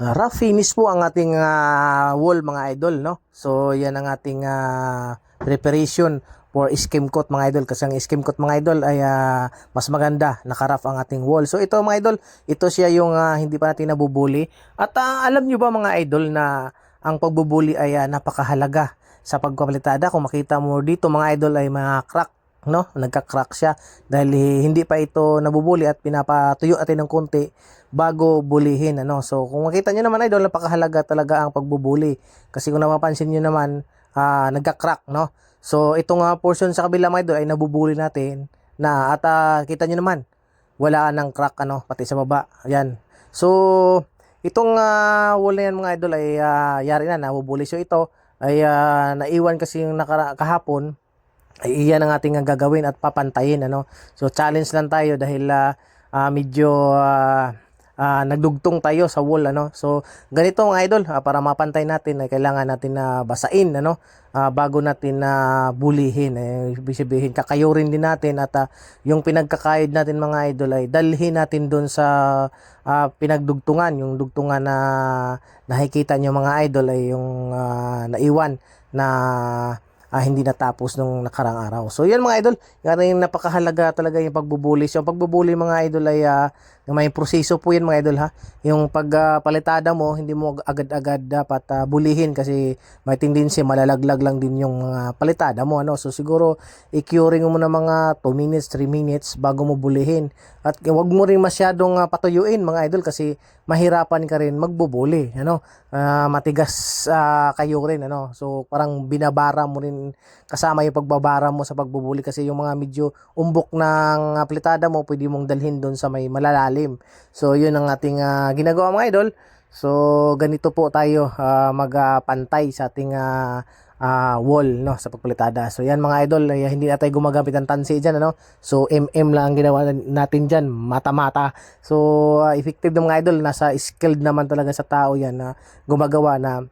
Uh, rough finish po ang ating ah, wall mga idol no. So yan ang ating ah, preparation for skim coat mga idol kasi ang skim coat mga idol ay ah, mas maganda naka-rough ang ating wall. So ito mga idol, ito siya yung ah, hindi pa natin nabubuli. At ah, alam nyo ba mga idol na ang pagbubuli ay ah, napakahalaga sa pagpapalitada. Kung makita mo dito mga idol ay mga crack no? Nagka-crack siya dahil hindi pa ito nabubuli at pinapatuyo natin ng konti bago bulihin ano? So kung makita niyo naman idol napakahalaga talaga ang pagbubuli. Kasi kung napapansin niyo naman ah, nagka-crack no? So itong nga portion sa kabila mga idol ay nabubuli natin na at ah, kita niyo naman wala nang crack ano? Pati sa baba ayan. So itong uh, wall na yan mga idol ay ah, yari na nabubuli. So ito ay ah, naiwan kasi yung nakara- kahapon iyan ang ating gagawin at papantayin ano? So challenge lang tayo dahil ah, ah, medyo ah, ah, nagdugtong tayo sa wall ano? So ganito mga idol ah, para mapantay natin ay kailangan natin na basain ano? Ah, bago natin na bulihin. Eh, ibig kakayurin din natin at ah, yung pinagkakayod natin mga idol ay dalhin natin doon sa ah, pinagdugtungan. Yung dugtungan na nakikita nyo mga idol ay yung ah, naiwan na ah, hindi natapos nung nakarang araw. So yan mga idol, yung napakahalaga talaga yung pagbubuli. So pagbubuli mga idol ay ah, may proseso po yan mga idol ha. Yung pagpalitada mo, hindi mo agad-agad dapat ah, bulihin kasi may tendency malalaglag lang din yung mga palitada mo. Ano? So siguro i-curing mo na mga 2 minutes, 3 minutes bago mo bulihin. At wag mo rin masyadong ah, patuyuin mga idol kasi mahirapan ka rin magbubuli. Ano? Ah, matigas ah, kayo rin. Ano? So parang binabara mo rin kasama yung pagbabara mo sa pagbubuli kasi yung mga medyo umbok ng plitada mo pwede mong dalhin doon sa may malalalim. So yun ang ating ah, ginagawa mga idol. So ganito po tayo ah, magpantay sa ating ah, ah, wall no sa pagpalitada. So yan mga idol, ay, hindi na tayo gumagamit ng tansi diyan ano. So MM lang ang ginawa natin diyan, mata-mata. So ah, effective ng mga idol, nasa skilled naman talaga sa tao yan na gumagawa na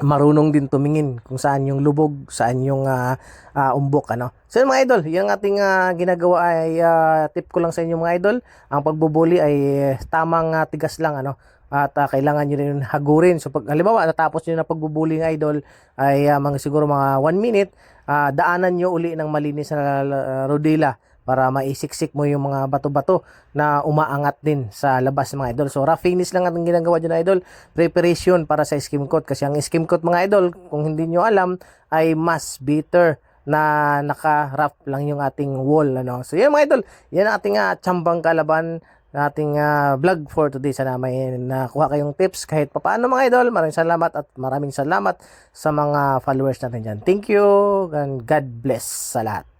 marunong din tumingin kung saan yung lubog, saan yung ah, ah, umbok ano. So mga idol, yung ating ah, ginagawa ay ah, tip ko lang sa inyo mga idol, ang pagbubuli ay tamang ah, tigas lang ano at ah, kailangan nyo rin hagurin. So pag halimbawa natapos nyo na pagbubuli ng idol ay ah, mga siguro mga 1 minute, ah, daanan nyo uli ng malinis na ah, rodila para maisiksik mo yung mga bato-bato na umaangat din sa labas mga idol. So rough finish lang ang ginagawa dyan idol. Preparation para sa skim coat kasi ang skim coat mga idol kung hindi nyo alam ay mas bitter na naka-wrap lang yung ating wall ano. So yan mga idol, yan ang ating uh, tsambang kalaban na ating ah, vlog for today. Sana may nakuha kayong tips kahit papaano mga idol. Maraming salamat at maraming salamat sa mga followers natin dyan. Thank you and God bless sa lahat.